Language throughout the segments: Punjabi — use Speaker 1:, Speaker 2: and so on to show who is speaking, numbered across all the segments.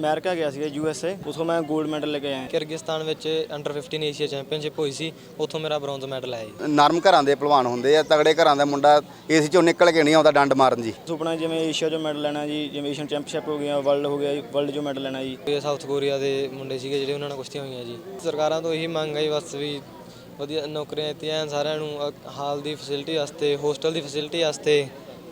Speaker 1: ਅਮਰੀਕਾ ਗਿਆ ਸੀਗਾ ਯੂ ਐਸ ਏ ਉਥੋਂ ਮੈਂ 골ਡ ਮੈਡਲ ਲੈ ਕੇ ਆਇਆ।
Speaker 2: ਕਿਰਗਿਸਤਾਨ ਵਿੱਚ ਅੰਡਰ 15 ਏਸ਼ੀਆ ਚੈਂਪੀਅਨਸ਼ਿਪ ਹੋਈ ਸੀ ਉੱਥੋਂ ਮੇਰਾ ਬ੍ਰੌਂਜ਼ ਮੈਡਲ ਆਇਆ ਜੀ।
Speaker 3: ਨਰਮ ਘਰਾਂ ਦੇ ਪਹਿਲਵਾਨ ਹੁੰਦੇ ਆ ਤਗੜੇ ਘਰਾਂ ਦਾ ਮੁੰਡਾ ਏਸੀ ਚੋਂ ਨਿਕਲ ਕੇ ਨਹੀਂ ਆਉਂਦਾ ਡੰਡ ਮਾਰਨ ਜੀ।
Speaker 1: ਸੁਪਨਾ ਜਿਵੇਂ ਏਸ਼ੀਆ 'ਚੋਂ ਮੈਡਲ ਲੈਣਾ ਜੀ ਜਿਵੇਂ ਏਸ਼ੀਅਨ ਚੈਂਪੀਅਨਸ਼ਿਪ ਹੋ ਗਿਆ ਵਰਲਡ ਹੋ ਗਿਆ ਵਰਲਡ 'ਚੋਂ ਮੈਡਲ ਲੈਣਾ ਜੀ।
Speaker 2: ਇਹ ਸਾਊਥ ਕੋਰੀਆ ਦੇ ਮੁੰਡੇ ਸੀਗੇ ਜਿਹੜੇ ਉਹਨਾਂ ਨਾਲ ਕੁਸ਼ਤੀਆਂ ਹੋਈਆਂ ਜੀ। ਸਰਕਾਰਾਂ ਤੋਂ ਇਹੀ ਮੰਗ ਜੀ ਬਸ ਵੀ ਵਧੀਆ ਨੌਕਰੀਆਂ ਦਿੱਤੀਆਂ ਸਾਰਿਆਂ ਨੂੰ ਹਾਲ ਦੀ ਫੈਸਿਲਿਟੀ ਵਾਸਤੇ ਹੋਸਟਲ ਦੀ ਫੈਸਿਲਿਟੀ ਵਾਸਤੇ।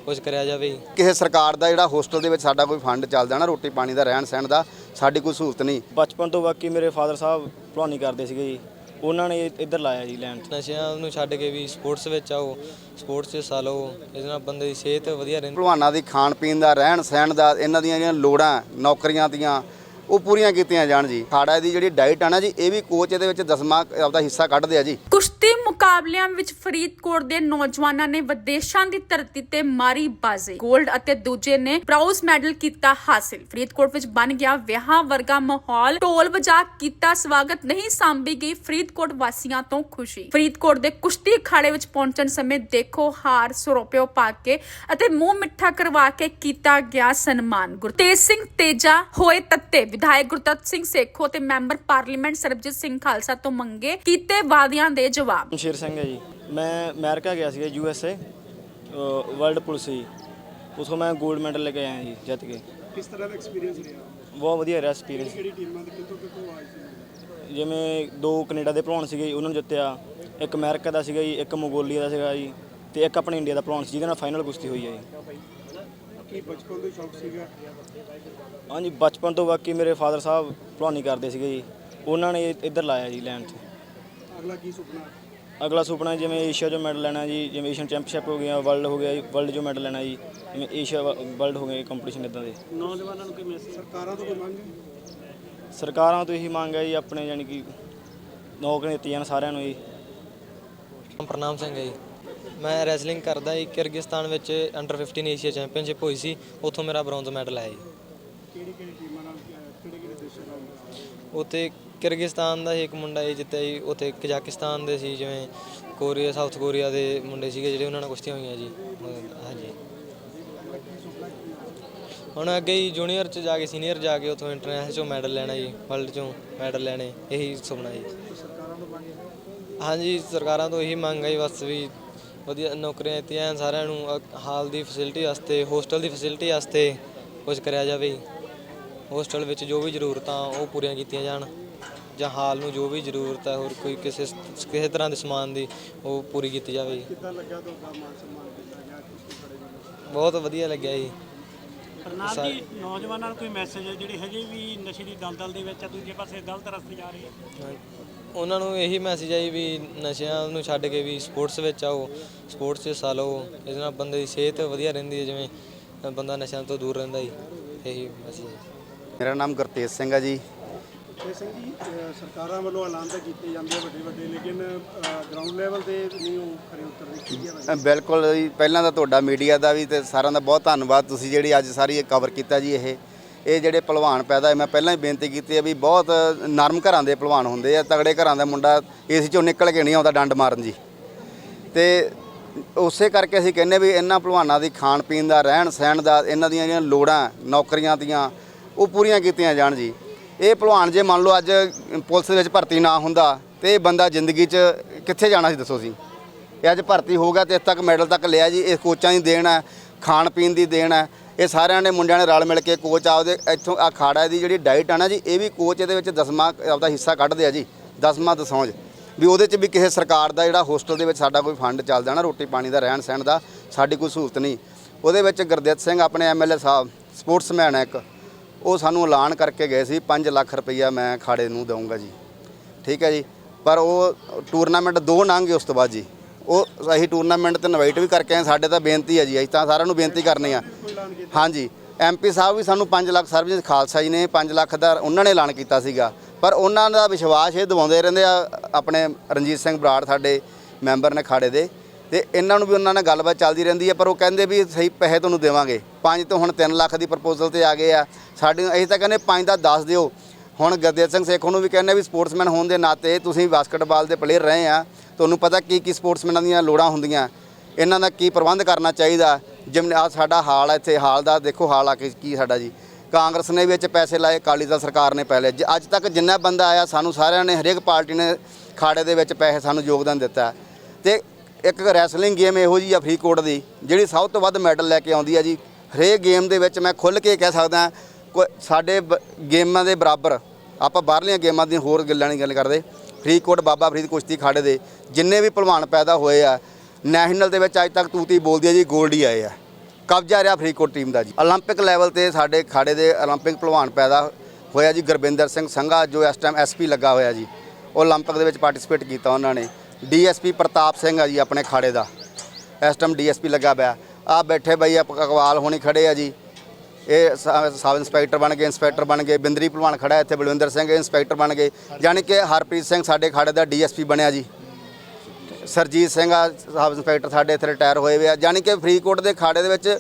Speaker 2: ਕੁਝ ਕਰਿਆ ਜਾਵੇ। ਜੀ
Speaker 3: ਕਿਸੇ ਸਰਕਾਰ ਦਾ ਜਿਹੜਾ ਹੋਸਟਲ ਦੇ ਵਿੱਚ ਸਾਡਾ ਕੋਈ ਫੰਡ ਚੱਲਦਾ ਨਾ ਰੋਟੀ ਪਾਣੀ ਦਾ ਰਹਿਣ ਸਹਿਣ ਦਾ ਸਾਡੀ ਕੋਈ ਸਹੂਲਤ ਨਹੀਂ।
Speaker 1: ਬਚਪਨ ਤੋਂ ਬਾਕੀ ਮੇਰੇ ਫਾਦਰ ਸਾਹਿਬ ਭਲਵਾਨੀ ਕਰਦੇ ਸੀਗੇ ਜੀ। ਉਹਨਾਂ ਨੇ ਇੱਧਰ ਲਾਇਆ ਜੀ ਲੈਂਡ
Speaker 2: ਨਸ਼ਿਆਂ ਨੂੰ ਛੱਡ ਕੇ ਵੀ ਸਪੋਰਟਸ ਵਿੱਚ ਆਓ ਸਪੋਰਟਸ 'ਚ ਹਿੱਸਾ ਲਓ ਇਹਦੇ ਨਾਲ ਬੰਦੇ ਦੀ ਸਿਹਤ ਵਧੀਆ ਰਹਿੰਦੀ।
Speaker 3: ਪਹਿਲਵਾਨਾਂ ਦੀ ਖਾਣ ਪੀਣ ਦਾ ਰਹਿਣ ਸਹਿਣ ਦਾ ਇਹਨਾਂ ਦੀਆਂ ਜਿਹੜੀਆਂ ਲੋੜਾਂ ਨੌਕਰੀਆਂ ਦੀਆਂ ਉਹ ਪੂਰੀਆਂ ਕੀਤੀਆਂ ਜਾਣ ਜੀ। ਖਾੜਾ ਦੀ ਜਿਹੜੀ ਡਾਈਟ ਆ ਨਾ ਜੀ, ਇਹ ਵੀ ਕੋਚ ਇਹਦੇ ਵਿੱਚ ਦਸਵਾਂ ਆਪਦਾ ਹਿੱਸਾ ਕੱਢਦੇ ਆ ਜੀ।
Speaker 4: ਕੁਸ਼ਤੀ ਮੁਕਾਬਲਿਆਂ ਵਿੱਚ ਫਰੀਦਕੋਟ ਦੇ ਨੌਜਵਾਨਾਂ ਨੇ ਵਿਦੇਸ਼ਾਂ ਦੀ ਧਰਤੀ ਤੇ ਮਾਰੀ ਬਾਜ਼ੀ। 골ਡ ਅਤੇ ਦੂਜੇ ਨੇ ਬ੍ਰਾਊਜ਼ ਮੈਡਲ ਕੀਤਾ ਹਾਸਿਲ। ਫਰੀਦਕੋਟ ਵਿੱਚ ਬਣ ਗਿਆ ਵਿਆਹਾਂ ਵਰਗਾ ਮਾਹੌਲ। ਢੋਲ ਵਜਾ ਕੀਤਾ ਸਵਾਗਤ। ਨਹੀਂ ਸਾਂਭੀ ਗਈ ਫਰੀਦਕੋਟ ਵਾਸੀਆਂ ਤੋਂ ਖੁਸ਼ੀ। ਫਰੀਦਕੋਟ ਦੇ ਕੁਸ਼ਤੀ ਅਖਾੜੇ ਵਿੱਚ ਪਹੁੰਚਣ ਸਮੇਂ ਦੇਖੋ ਹਾਰ ਸਰੋਪਿਓ ਪਾ ਕੇ ਅਤੇ ਮੂੰਹ ਮਿੱਠਾ ਕਰਵਾ ਕੇ ਕੀਤਾ ਗਿਆ ਸਨਮਾਨ। ਗੁਰਤੇਜ ਸਿੰਘ ਤੇਜਾ ਹੋਏ ਤੱਤੇ। ਵਿਧਾਇਕ ਗੁਰਦੱਤ ਸਿੰਘ ਸੇਖੋ ਤੇ ਮੈਂਬਰ ਪਾਰਲੀਮੈਂਟ ਸਰਬਜੀਤ ਸਿੰਘ ਖਾਲਸਾ ਤੋਂ ਮੰਗੇ ਕੀਤੇ ਵਾਅਦਿਆਂ ਦੇ ਜਵਾਬ।
Speaker 1: ਸ਼ੇਰ ਸਿੰਘ ਹੈ ਜੀ। ਮੈਂ ਅਮਰੀਕਾ ਗਿਆ ਸੀਗਾ U S A world police ਜੀ ਉਥੋਂ ਮੈਂ 골ਡ ਮੈਡਲ ਲੈ ਕੇ ਆਇਆ ਜੀ ਜਿੱਤ ਕੇ।
Speaker 5: ਕਿਸ ਤਰ੍ਹਾਂ ਦਾ ਐਕਸਪੀਰੀਅੰਸ ਰਿਹਾ?
Speaker 1: ਬਹੁਤ ਵਧੀਆ ਰਿਹਾ ਐਕਸਪੀਰੀਅੰਸ
Speaker 5: ਕਿਹੜੀ ਟੀਮਾਂ ਦੇ ਕਿੱਥੋਂ ਕਿੱਥੋਂ ਆਏ ਸੀ?
Speaker 1: ਜਿਵੇਂ ਦੋ ਕੈਨੇਡਾ ਦੇ ਭਲਵਾਨ ਸੀਗੇ ਉਹਨਾਂ ਨੂੰ ਜਿੱਤਿਆ। ਇੱਕ ਅਮਰੀਕਾ ਦਾ ਸੀਗਾ ਜੀ ਇੱਕ ਮੰਗੋਲੀਆ ਦਾ ਸੀਗਾ ਜੀ ਤੇ ਇੱਕ ਆਪਣੇ ਇੰਡੀਆ ਦਾ ਭਲਵਾਨ ਸੀ ਜਿਹਦੇ ਨਾਲ ਫਾਈਨਲ ਕੁਸ਼ਤੀ ਹੋਈ ਹੈ ਜੀ।
Speaker 5: ਕੀ ਬਚਪਨ ਤੋਂ ਸ਼ੌਕ ਸੀਗਾ?
Speaker 1: ਹਾਂਜੀ ਬਚਪਨ ਤੋਂ ਬਾਕੀ ਮੇਰੇ ਫਾਦਰ ਸਾਹਿਬ ਭਲਵਾਨੀ ਕਰਦੇ ਸੀਗੇ ਜੀ। ਉਹਨਾਂ ਨੇ ਇੱਧਰ ਲਾਇਆ ਜੀ ਲੈਂਡ 'ਚ
Speaker 5: ਅਗਲਾ ਕੀ ਸੁਪਨਾ?
Speaker 1: ਅਗਲਾ ਸੁਪਨਾ ਜਿਵੇਂ ਏਸ਼ੀਆ 'ਚੋਂ ਮੈਡਲ ਲੈਣਾ ਜੀ ਜਿਵੇਂ ਏਸ਼ੀਅਨ ਚੈਂਪੀਅਨਸ਼ਿਪ ਹੋ ਗਿਆ ਵਰਲਡ ਹੋ ਗਿਆ ਵਰਲਡ 'ਚੋਂ ਮੈਡਲ ਲੈਣਾ ਜੀ ਜਿਵੇਂ ਏਸ਼ੀਆ ਵਰਲਡ ਹੋ ਗਏ ਕੰਪੀਟੀਸ਼ਨ ਇਦਾਂ ਦੇ।
Speaker 5: ਨੌਜਵਾਨਾਂ ਨੂੰ ਕੋਈ ਮੈਸੇਜ ਸਰਕਾਰਾਂ ਤੋਂ ਕੋਈ ਮੰਗ ਹੈ?
Speaker 1: ਸਰਕਾਰਾਂ ਤੋਂ ਇਹੀ ਮੰਗ ਹੈ ਜੀ ਆਪਣੇ ਯਾਨੀ ਕਿ ਨੌਕਰੀਆਂ ਦਿੱਤੀਆਂ ਜਾਣ ਸਾਰਿਆਂ ਨੂੰ ਜੀ।
Speaker 2: ਪ੍ਰਣਾਮ ਸਿੰਘ ਹੈ ਜੀ। ਮੈਂ ਰੈਸਲਿੰਗ ਕਰਦਾ ਜੀ ਕਿਰਗਿਸਤਾਨ ਵਿੱਚ ਅੰਡਰ 15 ਏਸ਼ੀਆ ਚੈਂਪੀਅਨਸ਼ਿਪ ਹੋਈ ਸੀ ਉੱਥੋਂ ਮੇਰਾ ਬ੍ਰੌਂਜ਼ ਮੈਡਲ ਆਇਆ ਜੀ।
Speaker 5: ਕਿਹੜੀ ਕਿਹੜੀ ਟੀਮਾਂ ਨਾਲ ਕਿਹੜੇ ਕਿਹੜੇ ਦੇਸ਼ਾਂ ਨਾਲ
Speaker 2: ਉੱਥੇ ਕਿਰਗਿਸਤਾਨ ਦਾ ਸੀ ਇੱਕ ਮੁੰਡਾ ਜੀ ਜਿੱਤਿਆ ਜੀ ਉੱਥੇ ਕਜ਼ਾਕਿਸਤਾਨ ਦੇ ਸੀ ਜਿਵੇਂ ਕੋਰੀਆ ਸਾਊਥ ਕੋਰੀਆ ਦੇ ਮੁੰਡੇ ਸੀਗੇ ਜਿਹੜੇ ਉਹਨਾਂ ਨਾਲ ਕੁਸ਼ਤੀਆਂ ਹੋਈਆਂ ਜੀ। ਹਾਂਜੀ। ਹੁਣ ਅੱਗੇ ਹੀ ਜੂਨੀਅਰ ਚ ਜਾ ਕੇ ਸੀਨੀਅਰ ਜਾ ਕੇ ਉੱਥੋਂ ਇੰਟਰਨੈਸ਼ਨਲ ਚੋਂ ਮੈਡਲ ਲੈਣਾ ਜੀ ਵਰਲਡ ਚੋਂ ਮੈਡਲ ਲੈਣੇ ਇਹੀ ਸੁਪਨਾ ਜੀ। ਹਾਂਜੀ ਸਰਕਾਰਾਂ ਤੋਂ ਇਹੀ ਮੰਗ ਹੈ ਬਸ ਵੀ ਵਧੀਆ ਨੌਕਰੀਆਂ ਦਿੱਤੀਆਂ ਸਾਰਿਆਂ ਨੂੰ ਅ, ਹਾਲ ਦੀ ਫੈਸਿਲਿਟੀ ਵਾਸਤੇ ਹੋਸਟਲ ਦੀ ਫੈਸਿਲਿਟੀ ਵਾਸਤੇ ਕੁਝ ਕਰਿਆ ਜਾਵੇ। ਹੋਸਟਲ ਵਿੱਚ ਜੋ ਵੀ ਜ਼ਰੂਰਤਾਂ ਉਹ ਪੂਰੀਆਂ ਕੀਤੀਆਂ ਜਾਣ। ਜਾਂ ਹਾਲ ਨੂੰ ਜੋ ਵੀ ਜ਼ਰੂਰਤ ਹੈ ਹੋਰ ਕੋਈ ਕਿਸੇ ਕਿਸੇ ਤਰ੍ਹਾਂ ਦੇ ਸਮਾਨ ਦੀ ਉਹ ਪੂਰੀ ਕੀਤੀ ਜਾਵੇ। ਜੀ।
Speaker 5: ਕਿੱਦਾਂ ਲੱਗਾ ਤੁਹਾਡਾ ਮਾਨ ਸਨਮਾਨ ਕੀਤਾ ਗਿਆ? ਕੁਸ਼ਤੀ ਖੜੇ ਜੀ
Speaker 2: ਬਹੁਤ ਵਧੀਆ ਲੱਗਿਆ ਜੀ।
Speaker 6: ਪ੍ਰਨਾਮ ਜੀ ਨੌਜਵਾਨਾਂ ਨੂੰ ਕੋਈ ਮੈਸੇਜ ਹੈ? ਜਿਹੜੇ ਹਜੇ ਵੀ ਨਸ਼ੇ ਦੀ ਦਲਦਲ ਦੇ ਵਿੱਚ ਆ ਦੂਜੇ ਪਾਸੇ ਗਲਤ ਰਸਤੇ ਜਾ ਰਹੇ ਆ
Speaker 2: ਉਹਨਾਂ ਨੂੰ ਇਹੀ ਮੈਸੇਜ ਹੈ ਜੀ ਵੀ ਨਸ਼ਿਆਂ ਨੂੰ ਛੱਡ ਕੇ ਵੀ ਸਪੋਰਟਸ ਵਿੱਚ ਆਓ ਸਪੋਰਟਸ 'ਚ ਹਿੱਸਾ ਲਓ ਇਹਦੇ ਨਾਲ ਬੰਦੇ ਦੀ ਸਿਹਤ ਵਧੀਆ ਰਹਿੰਦੀ ਹੈ ਜਿਵੇਂ ਬੰਦਾ ਨਸ਼ਿਆਂ ਤੋਂ ਦੂਰ ਰਹਿੰਦਾ ਜੀ ਇਹੀ ਮੈਸੇਜ ਹੈ।
Speaker 3: ਮੇਰਾ ਨਾਮ ਗੁਰਤੇਜ ਸਿੰਘ ਆ ਜੀ।
Speaker 5: ਤੇ ਸਿੰਘ ਜੀ ਸਰਕਾਰਾਂ ਵੱਲੋਂ ਐਲਾਨ ਤਾਂ ਕੀਤੇ ਜਾਂਦੇ ਆ ਵੱਡੇ ਵੱਡੇ ਲੇਕਿਨ ਗਰਾਊਂਡ ਲੈਵਲ ਤੇ ਨਹੀਂ ਉਹ ਖਰੇ ਉਤਰਦੇ ਕੀ ਹੈ
Speaker 3: ਬਿਲਕੁਲ ਜੀ ਪਹਿਲਾਂ ਤਾਂ ਤੁਹਾਡਾ ਮੀਡੀਆ ਦਾ ਵੀ ਤੇ ਸਾਰਿਆਂ ਦਾ ਬਹੁਤ ਧੰਨਵਾਦ ਤੁਸੀਂ ਜਿਹੜੀ ਅੱਜ ਸਾਰੀ ਇਹ ਕਵਰ ਕੀਤਾ ਜੀ ਇਹ। ਇਹ ਜਿਹੜੇ ਪਹਿਲਵਾਨ ਪੈਦਾ ਹੋਏ, ਮੈਂ ਪਹਿਲਾਂ ਹੀ ਬੇਨਤੀ ਕੀਤੀ ਹੈ ਵੀ ਬਹੁਤ ਨਰਮ ਘਰਾਂ ਦੇ ਪਹਿਲਵਾਨ ਹੁੰਦੇ ਆ, ਤਗੜੇ ਘਰਾਂ ਦਾ ਮੁੰਡਾ ਏਸੀ ਚੋਂ ਨਿਕਲ ਕੇ ਨਹੀਂ ਆਉਂਦਾ ਡੰਡ ਮਾਰਨ ਜੀ। ਤੇ ਉਸੇ ਕਰਕੇ ਅਸੀਂ ਕਹਿੰਨੇ ਵੀ ਇਹਨਾਂ ਪਹਿਲਵਾਨਾਂ ਦੀ ਖਾਣ ਪੀਣ ਦਾ, ਰਹਿਣ ਸਹਿਣ ਦਾ, ਇਹਨਾਂ ਦੀਆਂ ਜਿਹੜੀਆਂ ਲੋੜਾਂ, ਨੌਕਰੀਆਂ ਦੀਆਂ ਉਹ ਪੂਰੀਆਂ ਕੀਤੀਆਂ ਜਾਣ ਜੀ। ਇਹ ਪਹਿਲਵਾਨ ਜੇ ਮੰਨ ਲਓ ਅੱਜ ਪੁਲਿਸ ਦੇ ਵਿੱਚ ਭਰਤੀ ਨਾ ਹੁੰਦਾ, ਤੇ ਇਹ ਬੰਦਾ ਜ਼ਿੰਦਗੀ 'ਚ ਕਿੱਥੇ ਜਾਣਾ ਸੀ ਦੱਸੋ ਸੀ ਇਹ ਅੱਜ ਭਰਤੀ ਹੋ ਗਿਆ ਤੇ ਇੱਥੇ ਤੱਕ ਮੈਡਲ ਤੱਕ ਲਿਆ ਜੀ, ਇਹ ਕੋਚਾਂ ਦੀ ਦੇਣ ਹੈ, ਖਾਣ ਪੀਣ ਦੀ ਦੇਣ ਹੈ ਇਹ ਸਾਰਿਆਂ ਨੇ ਮੁੰਡਿਆਂ ਨੇ ਰਲ ਮਿਲ ਕੇ ਕੋਚ ਆਪਦੇ ਇੱਥੋਂ ਆ ਖਾੜਾ ਦੀ ਜਿਹੜੀ ਡਾਈਟ ਆ ਨਾ ਜੀ, ਇਹ ਵੀ ਕੋਚ ਇਹਦੇ ਵਿੱਚ ਦਸਵਾਂ ਆਪਦਾ ਹਿੱਸਾ ਕੱਢਦੇ ਆ ਜੀ, ਦਸਵਾਂ ਦਸੌਂਜ। ਵੀ ਉਹਦੇ 'ਚ ਵੀ ਕਿਸੇ ਸਰਕਾਰ ਦਾ ਜਿਹੜਾ ਹੋਸਟਲ ਦੇ ਵਿੱਚ ਸਾਡਾ ਕੋਈ ਫੰਡ ਚੱਲਦਾ ਨਾ, ਰੋਟੀ ਪਾਣੀ ਦਾ, ਰਹਿਣ ਸਹਿਣ ਦਾ, ਸਾਡੀ ਕੋਈ ਸਹੂਲਤ ਨਹੀਂ। ਉਹਦੇ ਵਿੱਚ ਗੁਰਦਿੱਤ ਸਿੰਘ ਆਪਣੇ ਐਮਐਲਏ ਸਾਹਿਬ, ਸਪੋਰਟਸਮੈਨ ਹੈ ਇੱਕ, ਉਹ ਸਾਨੂੰ ਐਲਾਨ ਕਰਕੇ ਗਏ ਸੀ 5 ਲੱਖ ਰੁਪਈਆ ਮੈਂ ਖਾੜੇ ਨੂੰ ਦਊਂਗਾ ਜੀ। ਠੀਕ ਹੈ ਜੀ, ਪਰ ਉਹ ਟੂਰਨਾਮੈਂਟ ਦੋ ਲੰਘ ਗਏ ਉਸ ਤੋਂ ਬਾਅਦ ਜੀ। ਉਹ ਅਸੀਂ ਟੂਰਨਾਮੈਂਟ ਤੇ ਇਨਵਾਈਟ ਵੀ ਕਰਕੇ ਆਏ, ਸਾਡੇ ਤਾਂ ਬੇਨਤੀ ਹੈ ਜੀ, ਅਸੀਂ ਤਾਂ ਸਾਰਿਆਂ ਨੂੰ ਬੇਨਤੀ ਕਰਨੀ ਆ। ਹਾਂਜੀ ਐਮਪੀ ਸਾਹਿਬ ਵੀ ਸਾਨੂੰ 5 ਲੱਖ ਸਰਬਜੀਤ ਖਾਲਸਾ ਜੀ ਨੇ 5 ਲੱਖ ਦਾ ਉਹਨਾਂ ਨੇ ਐਲਾਨ ਕੀਤਾ ਸੀਗਾ। ਪਰ ਉਹਨਾਂ ਦਾ ਵਿਸ਼ਵਾਸ ਇਹ ਦਿਵਾਉਂਦੇ ਰਹਿੰਦੇ ਆ, ਆਪਣੇ ਰਣਜੀਤ ਸਿੰਘ ਬਰਾੜ ਸਾਡੇ ਮੈਂਬਰ ਨੇ ਖਾੜੇ ਦੇ, ਤੇ ਇਹਨਾਂ ਨੂੰ ਵੀ ਉਹਨਾਂ ਨਾਲ ਗੱਲਬਾਤ ਚੱਲਦੀ ਰਹਿੰਦੀ ਹੈ ਪਰ ਉਹ ਕਹਿੰਦੇ ਵੀ ਸਹੀ ਪੈਸੇ ਤੁਹਾਨੂੰ ਦੇਵਾਂਗੇ। 5 ਤੋਂ ਹੁਣ 3 ਲੱਖ ਦੀ ਪ੍ਰਪੋਜ਼ਲ ਤੇ ਆ ਗਏ ਆ। ਸਾਡੇ ਅਸੀਂ ਤਾਂ ਕਹਿੰਦੇ 5 ਦਾ 10 ਦਿਓ। ਹੁਣ ਗੁਰਦੇਵ ਸਿੰਘ ਸੇਖੋਂ ਨੂੰ ਵੀ ਕਹਿੰਦੇ ਵੀ ਸਪੋਰਟਸਮੈਨ ਹੋਣ ਦੇ ਨਾਤੇ ਤੁਸੀਂ ਬਾਸਕਟਬਾਲ ਦੇ ਪਲੇਅਰ ਰਹੇ ਆ। ਤੁਹਾਨੂੰ ਪਤਾ ਕੀ ਕੀ ਸਪੋਰਟਸਮੈਨਾਂ ਦੀਆਂ ਲੋੜਾਂ ਹੁੰਦੀਆਂ। ਇਹਨਾਂ ਦਾ ਕੀ ਪ੍ਰਬੰਧ ਕਰਨਾ ਚਾਹੀਦਾ। ਜਿਵੇਂ ਆ ਸਾਡਾ ਹਾਲ ਹੈ ਇੱਥੇ ਹਾਲ ਦਾ, ਦੇਖੋ ਹਾਲ ਆ ਕੇ ਕੀ ਸਾਡਾ ਜੀ। ਕਾਂਗਰਸ ਨੇ ਵਿੱਚ ਪੈਸੇ ਲਾਏ, ਅਕਾਲੀ ਦਲ ਸਰਕਾਰ ਨੇ ਪਹਿਲੇ ਜ- ਅੱਜ ਤੱਕ ਜਿੰਨਾ ਬੰਦਾ ਆਇਆ, ਸਾਨੂੰ ਸਾਰਿਆਂ ਨੇ, ਹਰੇਕ ਪਾਰਟੀ ਨੇ ਖਾੜੇ ਦੇ ਵਿੱਚ ਪੈਸੇ ਸਾਨੂੰ ਯੋਗਦਾਨ ਦਿੱਤਾ। ਹੈ। ਤੇ ਇੱਕ ਰੈਸਲਿੰਗ ਗੇਮ ਇਹੋ ਜੀ ਆ ਫਰੀਦਕੋਟ ਦੀ, ਜਿਹੜੀ ਸਭ ਤੋਂ ਵੱਧ ਮੈਡਲ ਲੈ ਕੇ ਆਉਂਦੀ ਹੈ ਜੀ। ਹਰੇਕ ਗੇਮ ਦੇ ਵਿੱਚ ਮੈਂ ਖੁੱਲ੍ਹ ਕੇ ਕਹਿ ਸਕਦਾ, ਕੋਈ ਸਾਡੇ ਬ- ਗੇਮਾਂ ਦੇ ਬਰਾਬਰ, ਆਪਾਂ ਬਾਹਰਲੀਆਂ ਗੇਮਾਂ ਦੀਆਂ ਹੋਰ ਗੱਲਾਂ ਨਹੀਂ ਗੱਲ ਕਰਦੇ। ਫਰੀਦਕੋਟ ਬਾਬਾ ਫਰੀਦ ਕੁਸ਼ਤੀ ਖਾੜੇ ਦੇ ਜਿੰਨੇ ਵੀ ਪਹਿਲਵਾਨ ਪੈਦਾ ਹੋਏ ਆ ਨੈਸ਼ਨਲ ਦੇ ਵਿੱਚ ਅੱਜ ਤੱਕ ਤੂਤੀ ਬੋਲਦੀ ਆ ਜੀ 골ਡ ਹੀ ਆਏ ਆ। ਕਬਜ਼ਾ ਰਿਹਾ ਫਰੀਦਕੋਟ ਟੀਮ ਦਾ ਜੀ। 올림픽 ਲੈਵਲ ਤੇ ਸਾਡੇ ਖਾੜੇ ਦੇ 올림픽 ਪਹਿਲਵਾਨ ਪੈਦਾ ਹੋਇਆ ਜੀ, ਗੁਰਬਿੰਦਰ ਸਿੰਘ ਸੰਘਾ, ਜੋ ਇਸ ਟਾਈਮ ਐਸਪੀ ਲੱਗਾ ਹੋਇਆ ਜੀ। ਉਹ 올림픽 ਦੇ ਵਿੱਚ ਪਾਰਟਿਸਿਪੇਟ ਕੀਤਾ ਉਹਨਾਂ ਨੇ। ਡੀਐਸਪੀ ਪ੍ਰਤਾਪ ਸਿੰਘ ਆ ਜੀ, ਆਪਣੇ ਖਾੜੇ ਦਾ। ਇਸ ਟਾਈਮ ਡੀਐਸਪੀ ਲੱਗਾ ਪਿਆ। ਆ ਬੈਠੇ ਬਈ ਅਕਵਾਲ ਹੋਣੀ ਖੜੇ ਆ ਜੀ। ਇਹ ਸਬ ਸਬ ਇੰਸਪੈਕਟਰ ਬਣ ਗਏ, ਇੰਸਪੈਕਟਰ ਬਣ ਗਏ, ਬਿੰਦਰੀ ਭਲਵਾਨ ਖੜਾ ਇੱਥੇ, ਬਲਵਿੰਦਰ ਸਿੰਘ ਇੰਸਪੈਕਟਰ ਬਣ ਗਏ ਯਾਨੀ ਕਿ ਹਰਪ੍ਰੀਤ ਸਿੰਘ ਸਾਡੇ ਖਾੜੇ ਦਾ ਡੀਐਸਪੀ ਬਣਿਆ ਜੀ। ਸਰਜੀਤ ਸਿੰਘ ਆ, ਸਬ ਇੰਸਪੈਕਟਰ ਸਾਡੇ ਇੱਥੇ ਰਿਟਾਇਰ ਹੋਏ ਹੋਏ ਆ ਯਾਨੀ ਕਿ ਫਰੀਦਕੋਟ ਦੇ ਖਾੜੇ ਦੇ ਵਿੱਚ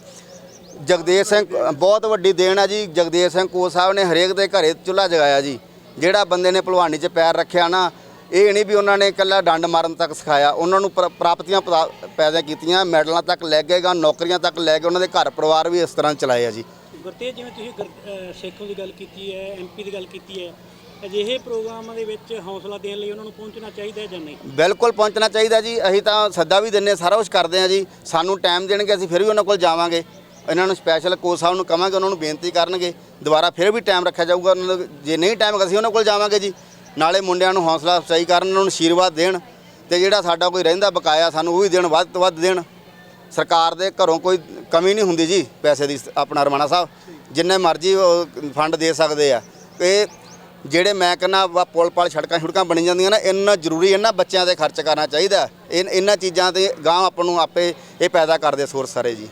Speaker 3: ਜਗਦੇਵ ਸਿੰਘ, ਬਹੁਤ ਵੱਡੀ ਦੇਣ ਆ ਜੀ, ਜਗਦੇਵ ਸਿੰਘ ਕੋ ਸਾਹਿਬ ਨੇ ਹਰੇਕ ਦੇ ਘਰੇ ਚੁੱਲ੍ਹਾ ਜਗਾਇਆ ਜੀ। ਜਿਹੜਾ ਬੰਦੇ ਨੇ ਭਲਵਾਨੀ 'ਚ ਪੈਰ ਰੱਖਿਆ ਨਾ, ਇਹ ਨਹੀਂ ਵੀ ਉਹਨਾਂ ਨੇ ਇਕੱਲਾ ਡੰਡ ਮਾਰਨ ਤੱਕ ਸਿਖਾਇਆ, ਉਹਨਾਂ ਨੂੰ ਪ੍ਰ- ਪ੍ਰਾਪਤੀਆਂ ਪਤਾ- ਪੈਦਾ ਕੀਤੀਆਂ, ਮੈਡਲਾਂ ਤੱਕ ਲੈ ਕੇ ਗਾ ਨੌਕਰੀਆਂ ਤੱਕ ਲੈ ਕੇ ਉਹਨਾਂ ਦੇ ਘਰ ਪਰਿਵਾਰ ਵੀ ਇਸ ਤਰ੍ਹਾਂ ਚਲਾਏ ਆ ਜੀ।
Speaker 6: ਗੁਰਤੇਜ, ਜਿਵੇਂ ਤੁਸੀਂ ਗੁਰ- ਅਹ ਸੇਖੋਂ ਦੀ ਗੱਲ ਕੀਤੀ ਹੈ ਐਮਪੀ ਦੀ ਗੱਲ ਕੀਤੀ ਹੈ, ਅਜਿਹੇ ਪ੍ਰੋਗਰਾਮਾਂ ਦੇ ਵਿੱਚ ਹੌਸਲਾ ਦੇਣ ਲਈ ਉਹਨਾਂ ਨੂੰ ਪਹੁੰਚਣਾ ਚਾਹੀਦਾ ਹੈ ਜਾਂ ਨਹੀਂ?
Speaker 3: ਬਿਲਕੁਲ ਪਹੁੰਚਣਾ ਚਾਹੀਦਾ ਜੀ। ਅਸੀਂ ਤਾਂ ਸੱਦਾ ਵੀ ਦਿੰਨੇ ਸਾਰਾ ਕੁਝ ਕਰਦੇ ਆ ਜੀ। ਸਾਨੂੰ ਟਾਈਮ ਦੇਣਗੇ, ਅਸੀਂ ਫਿਰ ਵੀ ਉਹਨਾਂ ਕੋਲ ਜਾਵਾਂਗੇ। ਇਹਨਾਂ ਨੂੰ ਸਪੈਸ਼ਲ ਕੋਚ ਸਾਹਿਬ ਨੂੰ ਕਵਾਂਗੇ, ਉਹਨਾਂ ਨੂੰ ਬੇਨਤੀ ਕਰਨਗੇ। ਦੁਬਾਰਾ ਫਿਰ ਵੀ ਟਾਈਮ ਰੱਖਿਆ ਜਾਊਗਾ ਉਹਨਾਂ ਨੂੰ। ਜੇ ਨਹੀਂ ਟਾਈਮ ਅਸੀਂ ਉਹਨਾਂ ਕੋਲ ਜਾਵਾਂਗੇ ਜੀ। ਨਾਲੇ ਮੁੰਡਿਆਂ ਨੂੰ ਹੌਸਲਾ ਅਫਜ਼ਾਈ ਕਰਨ, ਉਹਨਾਂ ਨੂੰ ਆਸ਼ੀਰਵਾਦ ਦੇਣ ਤੇ ਜਿਹੜਾ ਸਾਡਾ ਕੋਈ ਰਹਿੰਦਾ, ਬਕਾਇਆ ਸਾਨੂੰ ਉਹ ਵੀ ਦੇਣ, ਵੱਧ ਤੋਂ ਵੱਧ ਦੇਣ। ਸਰਕਾਰ ਦੇ ਘਰੋਂ ਕੋਈ ਕਮੀ ਨਹੀਂ ਹੁੰਦੀ ਜੀ ਪੈਸੇ ਦੀ, ਆਪਣਾ ਰਮਾਣਾ ਸਾਹਿਬ। ਜਿੰਨੇ ਮਰਜ਼ੀ ਫੰਡ ਦੇ ਸਕਦੇ ਆ। ਇਹ ਜਿਹੜੇ ਮੈਂ ਕਹਿੰਦਾ ਵਾ ਪੁਲ ਪਲ ਸੜਕਾਂ ਛੁੜਕਾਂ ਬਣੀ ਜਾਂਦੀਆਂ ਨਾ, ਇੰਨਾ ਜ਼ਰੂਰੀ ਇਹਨਾਂ ਬੱਚਿਆਂ ਤੇ ਖਰਚ ਕਰਨਾ ਚਾਹੀਦਾ। ਇਹ ਇਹਨਾਂ ਚੀਜ਼ਾਂ ਤੇ ਗਾਂ ਆਪਾਂ ਨੂੰ ਆਪੇ ਇਹ ਪੈਦਾ ਕਰਦੇ ਸੋਰਸ ਸਾਰੇ ਜੀ।